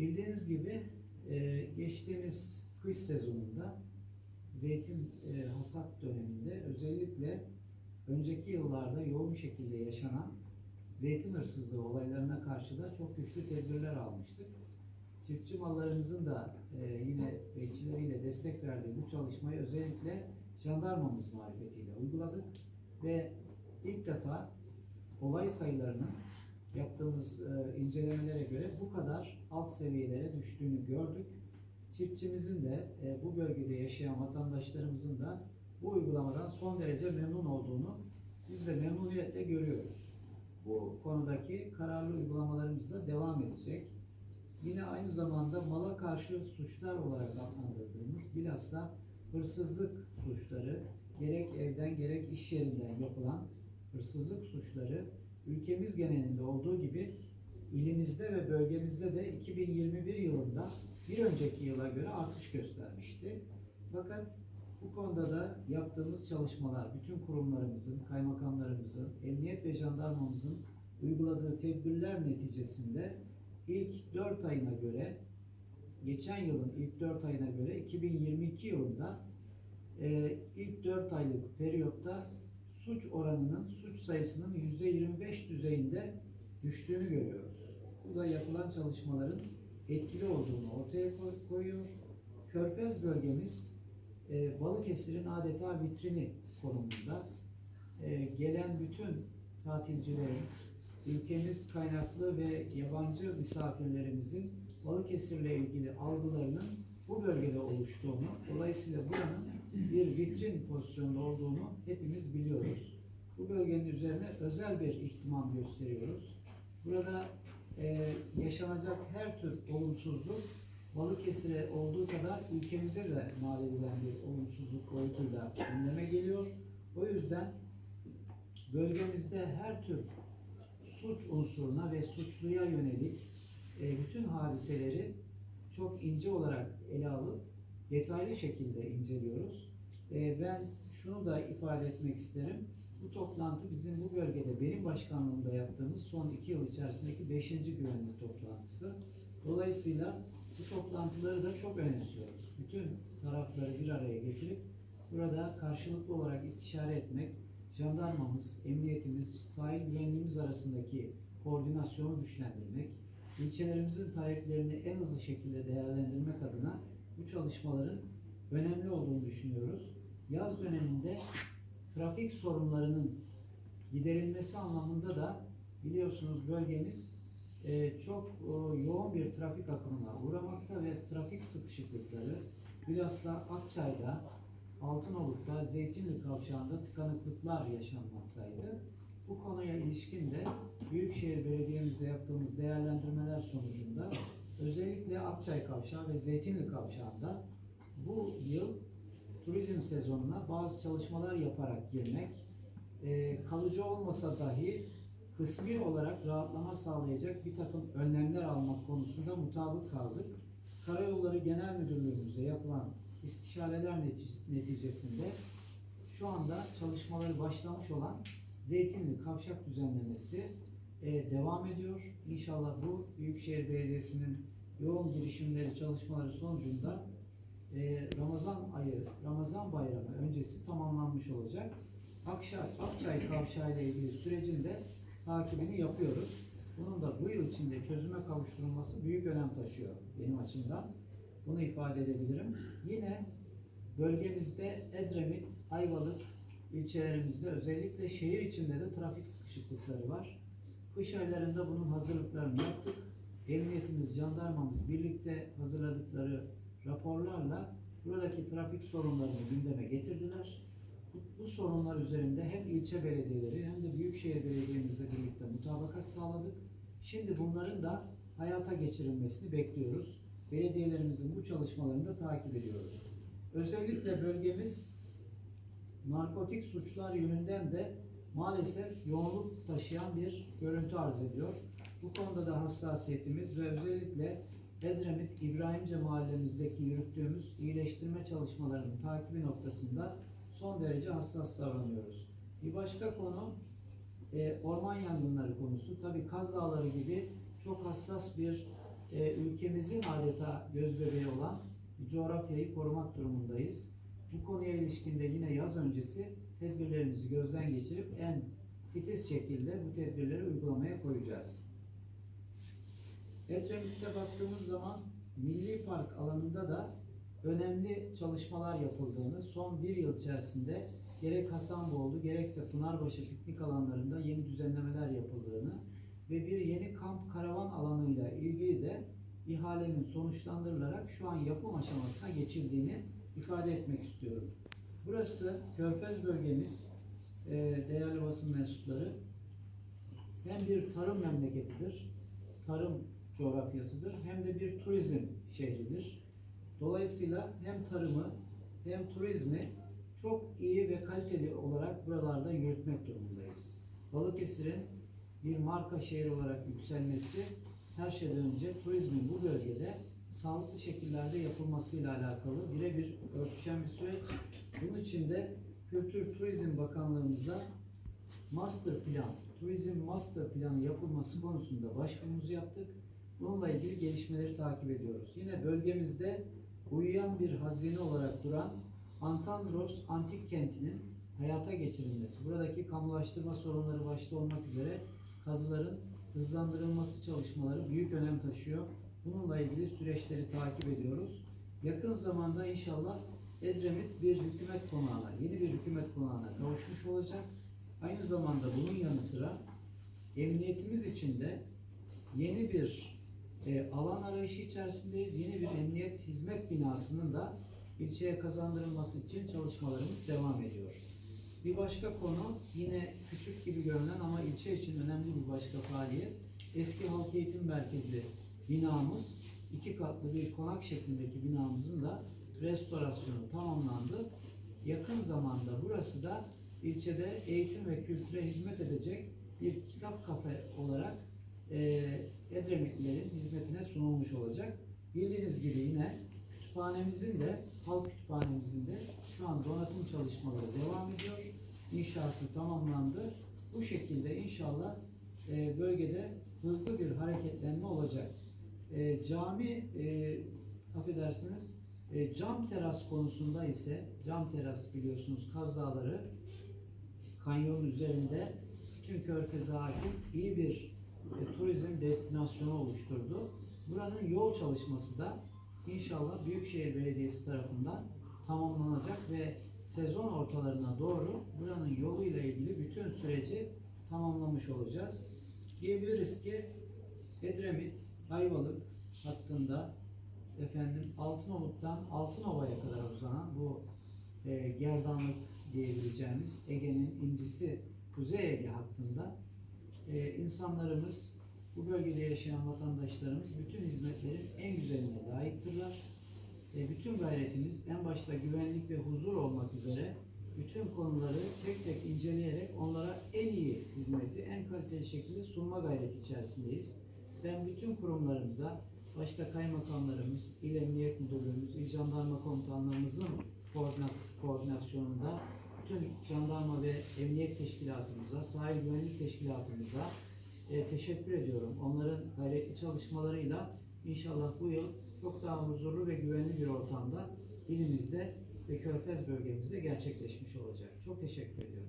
Bildiğiniz gibi e, geçtiğimiz kış sezonunda zeytin e, hasat döneminde özellikle önceki yıllarda yoğun şekilde yaşanan zeytin hırsızlığı olaylarına karşı da çok güçlü tedbirler almıştık. Çiftçi mallarımızın da e, yine bekçileriyle destek verdiği bu çalışmayı özellikle jandarmamız marifetiyle uyguladık ve ilk defa olay sayılarının yaptığımız e, incelemelere göre bu kadar alt seviyelere düştüğünü gördük. Çiftçimizin de e, bu bölgede yaşayan vatandaşlarımızın da bu uygulamadan son derece memnun olduğunu biz de memnuniyetle görüyoruz. Bu konudaki kararlı uygulamalarımız da devam edecek. Yine aynı zamanda mala karşı suçlar olarak adlandırdığımız bilhassa hırsızlık suçları gerek evden gerek iş yerinden yapılan hırsızlık suçları ülkemiz genelinde olduğu gibi ilimizde ve bölgemizde de 2021 yılında bir önceki yıla göre artış göstermişti. Fakat bu konuda da yaptığımız çalışmalar, bütün kurumlarımızın, kaymakamlarımızın, emniyet ve jandarmamızın uyguladığı tedbirler neticesinde ilk 4 ayına göre, geçen yılın ilk 4 ayına göre 2022 yılında e, ilk 4 aylık periyotta suç oranının, suç sayısının %25 düzeyinde düştüğünü görüyoruz. Bu da yapılan çalışmaların etkili olduğunu ortaya koy- koyuyor. Körfez bölgemiz e, Balıkesir'in adeta vitrini konumunda. E, gelen bütün tatilcilerin, ülkemiz kaynaklı ve yabancı misafirlerimizin Balıkesir'le ilgili algılarının bu bölgede oluştuğunu, dolayısıyla buranın bir vitrin pozisyonda olduğunu hepimiz biliyoruz. Bu bölgenin üzerine özel bir ihtimam gösteriyoruz. Burada e, yaşanacak her tür olumsuzluk Balıkesir'e olduğu kadar ülkemize de mal edilen bir olumsuzluk boyutuyla gündeme geliyor. O yüzden bölgemizde her tür suç unsuruna ve suçluya yönelik e, bütün hadiseleri çok ince olarak ele alıp detaylı şekilde inceliyoruz. E, ben şunu da ifade etmek isterim. Bu toplantı bizim bu bölgede benim başkanlığımda yaptığımız son iki yıl içerisindeki beşinci güvenlik toplantısı. Dolayısıyla bu toplantıları da çok önemsiyoruz. Bütün tarafları bir araya getirip burada karşılıklı olarak istişare etmek, jandarmamız, emniyetimiz, sahil güvenliğimiz arasındaki koordinasyonu güçlendirmek, ilçelerimizin taleplerini en hızlı şekilde değerlendirmek adına bu çalışmaların önemli olduğunu düşünüyoruz. Yaz döneminde trafik sorunlarının giderilmesi anlamında da biliyorsunuz bölgemiz e, çok e, yoğun bir trafik akımına uğramakta ve trafik sıkışıklıkları bilhassa Akçay'da, Altınoluk'ta, Zeytinli Kavşağı'nda tıkanıklıklar yaşanmaktaydı. Bu konuya ilişkin de Büyükşehir Belediye'mizde yaptığımız değerlendirmeler sonucunda özellikle Akçay Kavşağı ve Zeytinli Kavşağı'nda bu yıl turizm sezonuna bazı çalışmalar yaparak girmek, e, kalıcı olmasa dahi kısmi olarak rahatlama sağlayacak bir takım önlemler almak konusunda mutabık kaldık. Karayolları Genel Müdürlüğümüzde yapılan istişareler netice- neticesinde şu anda çalışmaları başlamış olan Zeytinli Kavşak düzenlemesi e, devam ediyor. İnşallah bu Büyükşehir Belediyesi'nin yoğun girişimleri, çalışmaları sonucunda e, Ramazan ayı, Ramazan bayramı öncesi tamamlanmış olacak. Akçay, Akçay Kavşağı ile ilgili sürecin de takibini yapıyoruz. Bunun da bu yıl içinde çözüme kavuşturulması büyük önem taşıyor benim açımdan. Bunu ifade edebilirim. Yine bölgemizde Edremit, Ayvalık ilçelerimizde özellikle şehir içinde de trafik sıkışıklıkları var. Kış aylarında bunun hazırlıklarını yaptık. Emniyetimiz, jandarmamız birlikte hazırladıkları raporlarla buradaki trafik sorunlarını gündeme getirdiler. Bu, bu sorunlar üzerinde hem ilçe belediyeleri hem de büyükşehir belediyemizle birlikte mutabakat sağladık. Şimdi bunların da hayata geçirilmesini bekliyoruz. Belediyelerimizin bu çalışmalarını da takip ediyoruz. Özellikle bölgemiz narkotik suçlar yönünden de maalesef yoğunluk taşıyan bir görüntü arz ediyor. Bu konuda da hassasiyetimiz ve özellikle Edremit İbrahimce mahallemizdeki yürüttüğümüz iyileştirme çalışmalarının takibi noktasında son derece hassas davranıyoruz. Bir başka konu e, orman yangınları konusu. Tabii Kaz Dağları gibi çok hassas bir e, ülkemizin adeta göz bebeği olan coğrafyayı korumak durumundayız. Bu konuya ilişkin de yine yaz öncesi tedbirlerimizi gözden geçirip en titiz şekilde bu tedbirleri uygulamaya koyacağız. Edremit'te baktığımız zaman Milli Park alanında da önemli çalışmalar yapıldığını, son bir yıl içerisinde gerek Hasanboğlu gerekse Pınarbaşı piknik alanlarında yeni düzenlemeler yapıldığını ve bir yeni kamp karavan alanıyla ilgili de ihalenin sonuçlandırılarak şu an yapım aşamasına geçildiğini ifade etmek istiyorum. Burası Körfez bölgemiz, e, değerli basın mensupları, hem bir tarım memleketidir, tarım coğrafyasıdır, hem de bir turizm şehridir. Dolayısıyla hem tarımı hem turizmi çok iyi ve kaliteli olarak buralarda yürütmek durumundayız. Balıkesir'in bir marka şehir olarak yükselmesi her şeyden önce turizmin bu bölgede sağlıklı şekillerde yapılmasıyla alakalı birebir örtüşen bir süreç. Bunun için de Kültür Turizm Bakanlığımıza master plan, turizm master planı yapılması konusunda başvurumuzu yaptık. Bununla ilgili gelişmeleri takip ediyoruz. Yine bölgemizde uyuyan bir hazine olarak duran Antandros Antik Kenti'nin hayata geçirilmesi, buradaki kamulaştırma sorunları başta olmak üzere kazıların hızlandırılması çalışmaları büyük önem taşıyor. Bununla ilgili süreçleri takip ediyoruz. Yakın zamanda inşallah Edremit bir hükümet konağına, yeni bir hükümet konağına kavuşmuş olacak. Aynı zamanda bunun yanı sıra emniyetimiz için de yeni bir e, alan arayışı içerisindeyiz. Yeni bir emniyet hizmet binasının da ilçeye kazandırılması için çalışmalarımız devam ediyor. Bir başka konu yine küçük gibi görünen ama ilçe için önemli bir başka faaliyet. Eski Halk Eğitim Merkezi binamız iki katlı bir konak şeklindeki binamızın da restorasyonu tamamlandı. Yakın zamanda burası da ilçede eğitim ve kültüre hizmet edecek bir kitap kafe olarak Edremitlilerin hizmetine sunulmuş olacak. Bildiğiniz gibi yine kütüphanemizin de halk kütüphanemizin de şu an donatım çalışmaları devam ediyor. İnşası tamamlandı. Bu şekilde inşallah e, bölgede hızlı bir hareketlenme olacak. E, cami e, affedersiniz e, cam teras konusunda ise cam teras biliyorsunuz Kaz Dağları kanyon üzerinde bütün körfeze hakim iyi bir e, turizm destinasyonu oluşturdu. Buranın yol çalışması da inşallah Büyükşehir Belediyesi tarafından tamamlanacak ve sezon ortalarına doğru buranın yoluyla ilgili bütün süreci tamamlamış olacağız. Diyebiliriz ki Edremit, Ayvalık hattında efendim Altınoluk'tan Altınova'ya kadar uzanan bu e, gerdanlık diyebileceğimiz Ege'nin incisi Kuzey Ege hattında e, insanlarımız, bu bölgede yaşayan vatandaşlarımız bütün hizmetlerin en güzeline layıktırlar. E, bütün gayretimiz en başta güvenlik ve huzur olmak üzere bütün konuları tek tek inceleyerek onlara en iyi hizmeti en kaliteli şekilde sunma gayreti içerisindeyiz. Ben bütün kurumlarımıza, başta kaymakamlarımız, İl Emniyet Müdürlüğümüz, İl Jandarma Komutanlarımızın koordinas- koordinasyonunda bütün jandarma ve emniyet teşkilatımıza, sahil güvenlik teşkilatımıza e, teşekkür ediyorum. Onların gayretli çalışmalarıyla inşallah bu yıl çok daha huzurlu ve güvenli bir ortamda ilimizde ve Körfez bölgemizde gerçekleşmiş olacak. Çok teşekkür ediyorum.